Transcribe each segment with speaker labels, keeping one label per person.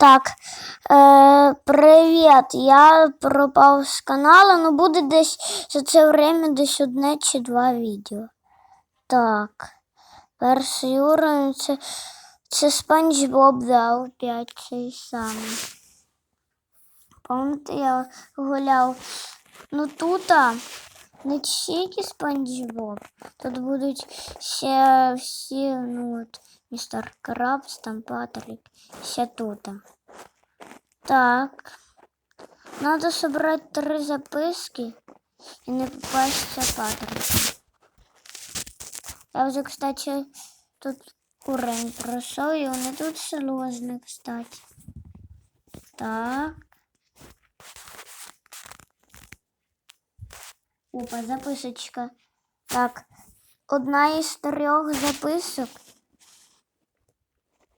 Speaker 1: Так, е, привіт. Я пропав з каналу, ну буде десь за це время десь одне чи два відео. Так. Перший уровень це, це Спанч Боб, да, опять цей самий. Пам'ятаєте, я гуляв. Ну тут а, не тільки Спанч Боб. Тут будуть ще всі, ну от, містер Крабс, там Патрик, ще тут. Так. Надо собрать три записки и не попасться Патрика. Я вже, кстати, тут уровень пройшов, і вони тут сложні, кстати. Так. Опа, записочка. Так, одна із трьох записок.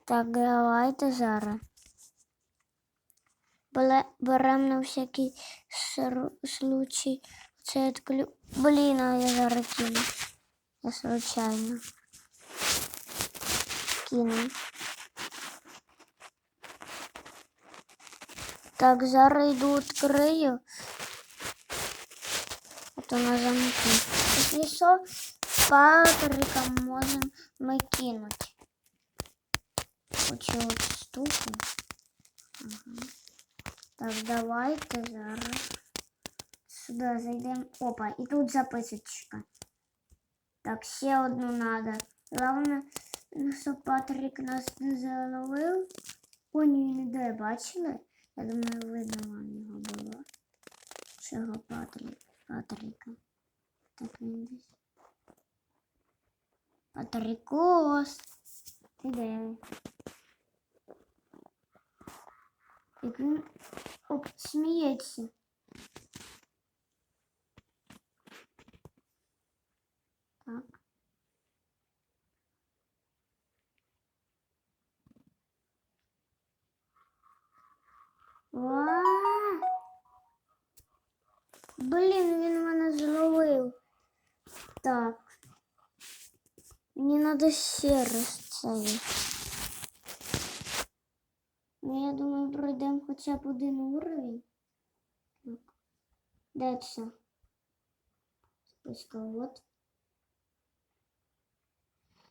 Speaker 1: Так, давайте зараз. Берем на всякий случай. Це відклю... Блін, а я зараз кину. Я случайно. Кину. Так, зараз йду відкрию. А то на замки. Якщо що, Патрика можемо ми кинути. Оцю штуку. Ага. Так, давайте зараз. Сюди зайдемо. Опа, і тут записочка. Так, ще одну надо. Головне, щоб Патрик нас не заловив. О, ні, він іде, бачили? Я думаю, видно вам його було. Чого Патрик? Патрика. Так він десь. Патрикос. Ти де? Як він оп, сміється. Так. Ва! Блін, він мене зловив. Так. Мені треба ще раз це. Ну, я думаю, пройдемо хоча б один уровень. Так. Це? Списка, от.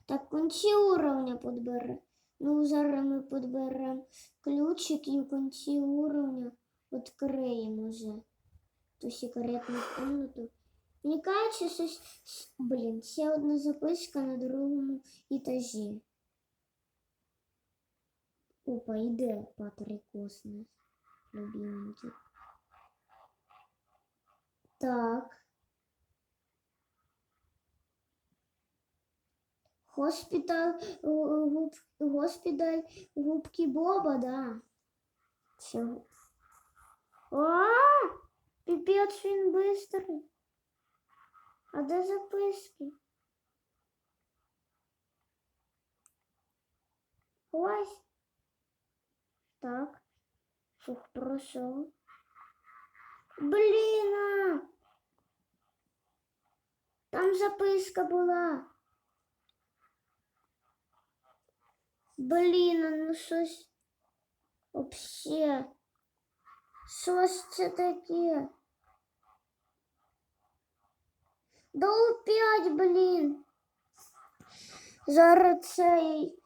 Speaker 1: Так, кінці уровня підбере. Ну, зараз ми підберемо ключик і кінці уровня відкриємо вже ту секретну комнату. Мені кажеться, що с- с- блін, ще одна записка на другому етажі. Опа, іде Патрик Космос. Любименький. Так. Госпіталь, е, губ, госпіталь губки Боба, да. Чого? А, пипець він бистрий. А де записки? Ось. Так. Фух, пройшов. Блін! Там записка була. Блін, ну щось. Вообще. Що ж це таке? Да опять, блін. Зараз цей.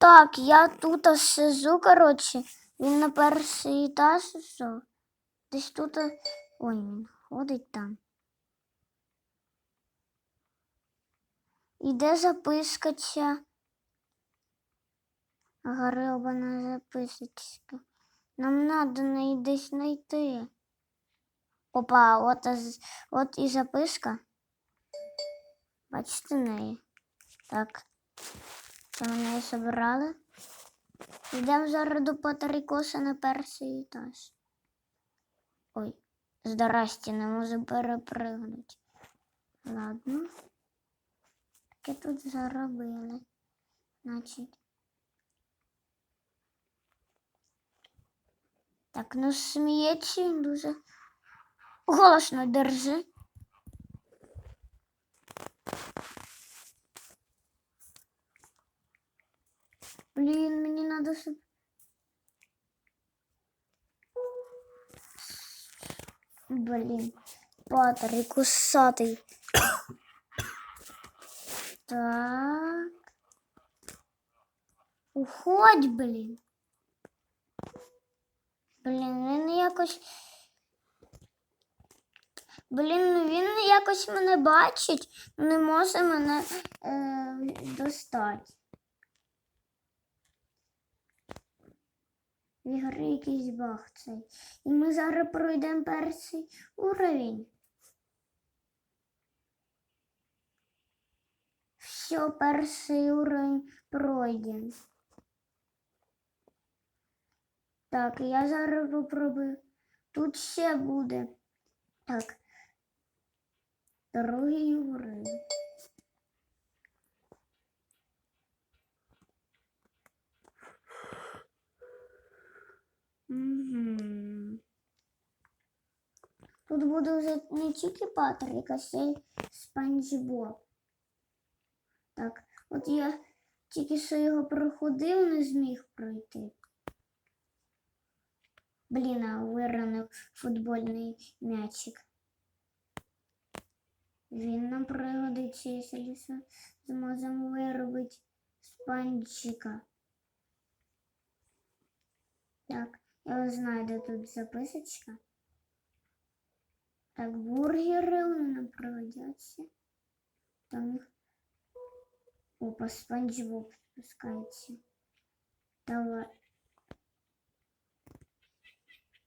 Speaker 1: Так, я тут сижу, коротше. Він на перший етаж ішов. Десь тут. Ой, він ходить там. Іде записка ця. Гребана записочка. Нам надо неї десь знайти. Опа, от, от і записка. Бачите неї? Так. Це ми неї собрали. Йдемо зараз до Патрикоса на перший етаж. Ой, здрасте, не можу перепригнути. Ладно. Таке тут заробили. Значить. Так, ну сміється дуже. Голосно держи. Блін, мені надо щоб. Блін, Патрик усатий. Так. Уходь, блін. Блін, він якось. Блін, він якось мене бачить, не може мене е, достати. Ігри якийсь баг цей. І ми зараз пройдемо перший уровень. Все, перший уровень пройден. Так, я зараз попробую. Тут ще буде. Так. Другий уровень. Угу. Тут буде вже не тільки Патрик, а ще й Спанч Боб. Так, от я тільки що його проходив, не зміг пройти. Блін, а виронив футбольний м'ячик. Він нам пригодиться, якщо зможемо виробити спанчика. Так, я знаю, де тут записочка. Так, бургери вони нам пригодяться. Там їх. Опа, спанч Боб спускається. Давай.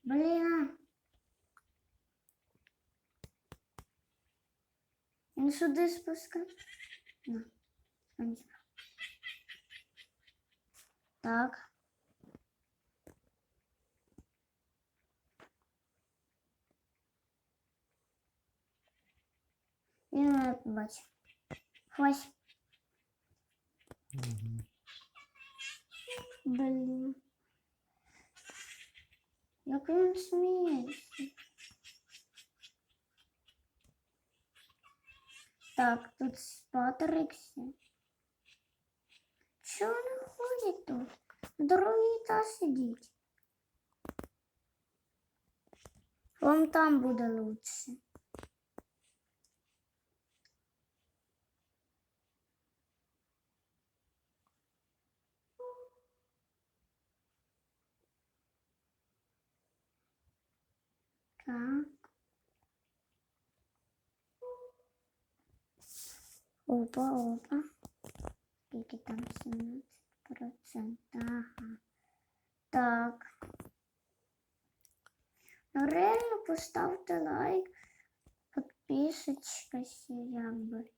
Speaker 1: Блін. Він сюди спускає. На, спанч Боб. Так. Він мене побачив. Хвась. Блін. Як він сміється. Так, тут спатрикся. Чого не ходить тут? Другий та сидіть. Вам там буде лучше. Опа, опа. Скільки там 17%. Ага. Так. Ну, реально поставте лайк. Підписочка якби.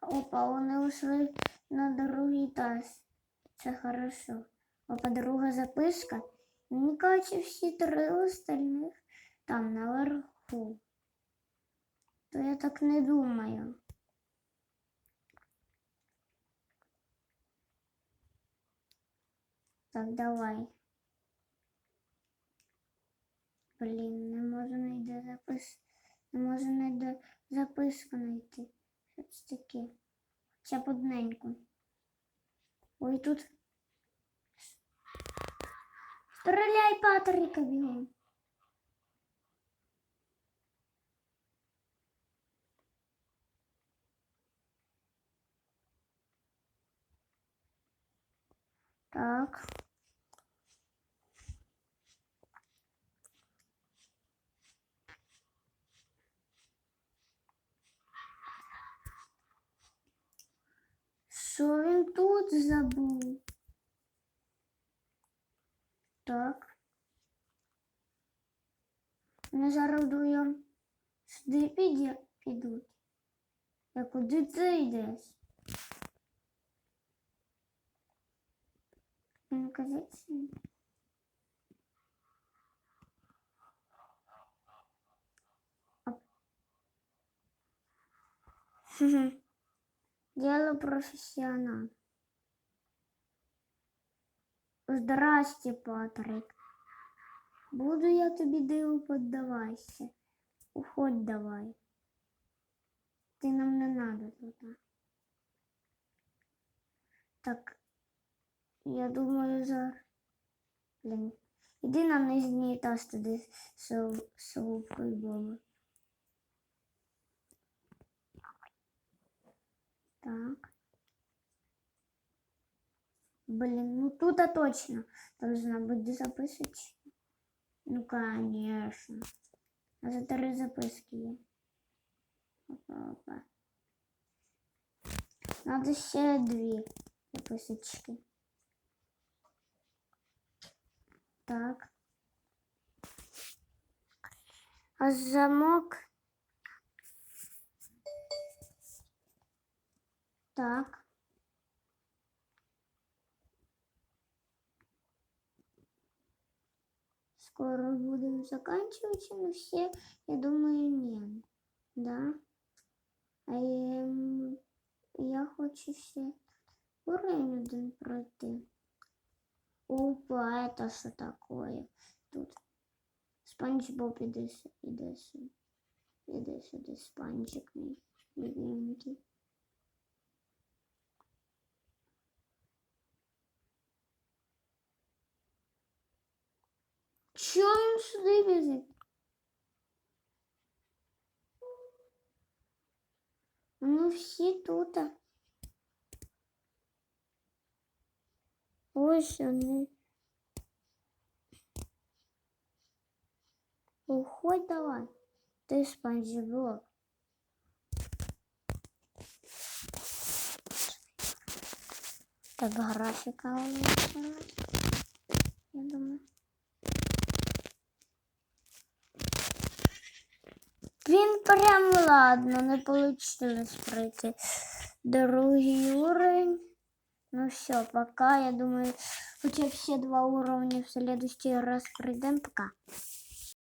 Speaker 1: Опа, вони ушли на другий таз. Це хорошо. Опа, друга записка. Мені кажуть, всі три остальних там наверху. То я так не думаю. Так, давай. Блін, не можу знайти запис. Не можу знайти записку знайти. Що це таке? Хоча б одненьку. Ой, тут. Стреляй, Патрика, бігом. Так. Що він тут забув? Так. Вони зараз вдвоєм сюди піде, підуть. А куди ти йдеш? Хм-хм. Дело профессионал. Здрасте, Патрик. Буду я тобі диву поддавайся. Уходь давай. Ти нам не надо туди. Так, я думаю, зараз. Блін. Іди на нижній етаж туди з сол- з соловкою Боби. Так. Блин, ну тут точно должна быть записочка. Ну, конечно. А за три записки є. Опа, опа. Надо ще дві записочки. Так. А замок. Так. Скоро будем заканчивать, но все, я думаю, нет. Да? А ем, я хочу ще уровень один пройти. Опа, это что такое? Тут Спанч Боб іде, сю- іде сюди. Іде сюди спанчик мій любименький. Чого він сюди біжить? Ну всі тут. Ось вони. Уходь давай. Ти спанч. Так графіка улучшилась. Я думаю. Він прям ладно, не получилось пройти другий уровень. Ну все, пока. Я думаю, хотя все два уровня в следующий раз пройдем. Пока.